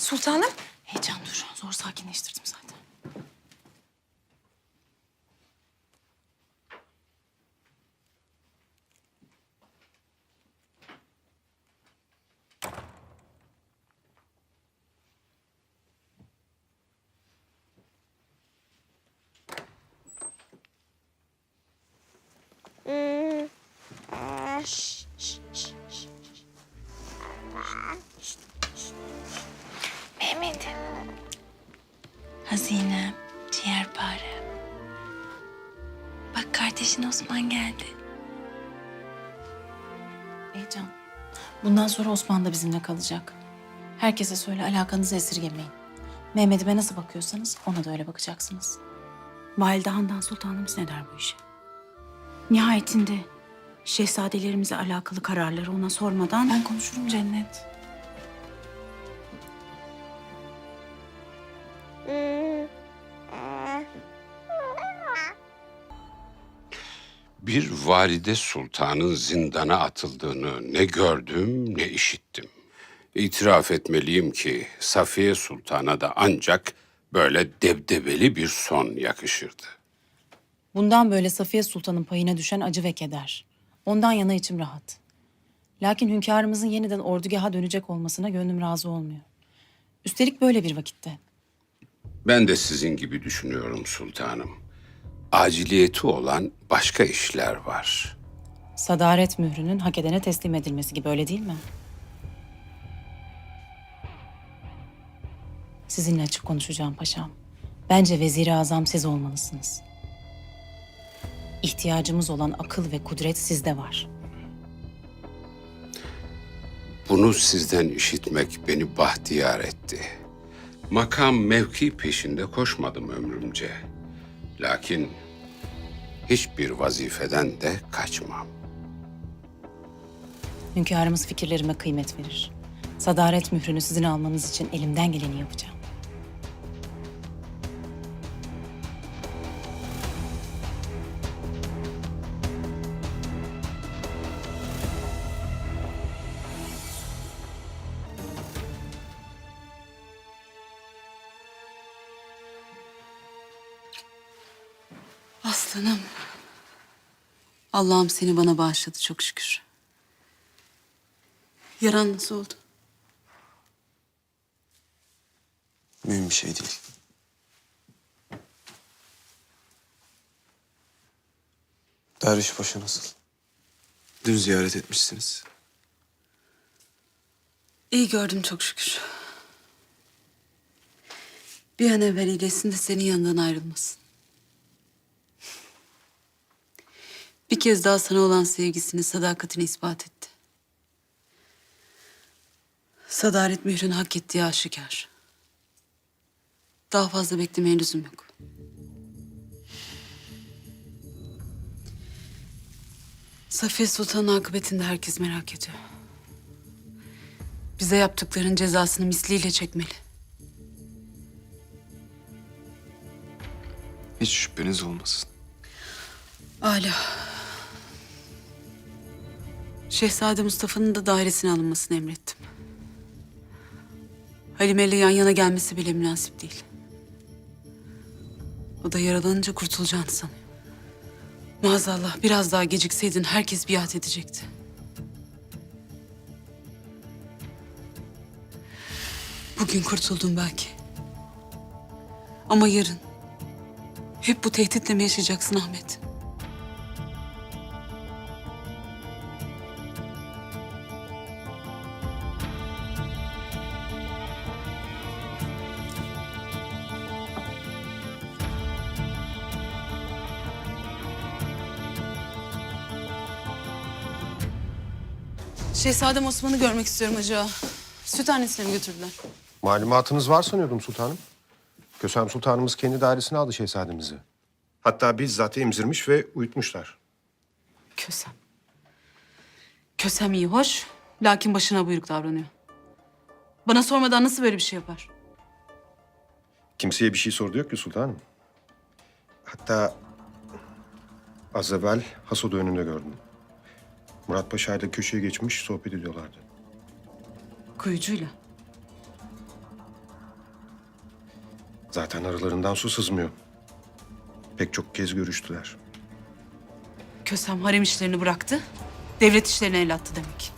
Sultanım. Heyecan dur. Zor sakinleştirdim zaten. Mehmet'im. Hazinem, ciğerpare. Bak kardeşin Osman geldi. Heyecan. Bundan sonra Osman da bizimle kalacak. Herkese söyle alakanızı esirgemeyin. Mehmet'ime nasıl bakıyorsanız ona da öyle bakacaksınız. Valide Handan Sultanımız ne der bu işe? Nihayetinde şehzadelerimize alakalı kararları ona sormadan... Ben konuşurum Cennet. Bir valide sultanın zindana atıldığını ne gördüm ne işittim. İtiraf etmeliyim ki Safiye Sultan'a da ancak böyle debdebeli bir son yakışırdı. Bundan böyle Safiye Sultan'ın payına düşen acı ve keder. Ondan yana içim rahat. Lakin hünkârımızın yeniden ordugaha dönecek olmasına gönlüm razı olmuyor. Üstelik böyle bir vakitte. Ben de sizin gibi düşünüyorum sultanım. Aciliyeti olan başka işler var. Sadaret mührünün hak edene teslim edilmesi gibi öyle değil mi? Sizinle açık konuşacağım paşam. Bence veziri azam siz olmalısınız. İhtiyacımız olan akıl ve kudret sizde var. Bunu sizden işitmek beni bahtiyar etti. Makam mevki peşinde koşmadım ömrümce. Lakin hiçbir vazifeden de kaçmam. Hünkârımız fikirlerime kıymet verir. Sadaret mührünü sizin almanız için elimden geleni yapacağım. Aslanım. Allah'ım seni bana bağışladı çok şükür. Yaran nasıl oldu? Mühim bir şey değil. Derviş Paşa nasıl? Dün ziyaret etmişsiniz. İyi gördüm çok şükür. Bir an evvel iyileşsin de senin yanından ayrılmasın. Bir kez daha sana olan sevgisini, sadakatini ispat etti. Sadaret mührünü hak ettiği aşikar. Daha fazla beklemeye lüzum yok. Safiye Sultan'ın akıbetini de herkes merak ediyor. Bize yaptıkların cezasını misliyle çekmeli. Hiç şüpheniz olmasın. Âlâ. Şehzade Mustafa'nın da dairesine alınmasını emrettim. Halime ile yan yana gelmesi bile münasip değil. O da yaralanınca kurtulacağını sanıyor. Maazallah biraz daha gecikseydin herkes biat edecekti. Bugün kurtuldum belki. Ama yarın hep bu tehditle mi yaşayacaksın Ahmet? Şehzadem Osman'ı görmek istiyorum Hacı Ağa. Süt annesine mi götürdüler? Malumatınız var sanıyordum sultanım. Kösem Sultanımız kendi dairesine aldı şehzademizi. Hatta bizzat emzirmiş ve uyutmuşlar. Kösem. Kösem iyi, hoş. Lakin başına buyruk davranıyor. Bana sormadan nasıl böyle bir şey yapar? Kimseye bir şey sordu yok ki sultanım. Hatta az evvel Hasod önünde gördüm. Murat Paşa Arda köşeye geçmiş sohbet ediyorlardı. Kuyucuyla. Zaten aralarından su sızmıyor. Pek çok kez görüştüler. Kösem harem işlerini bıraktı. Devlet işlerine el attı demek.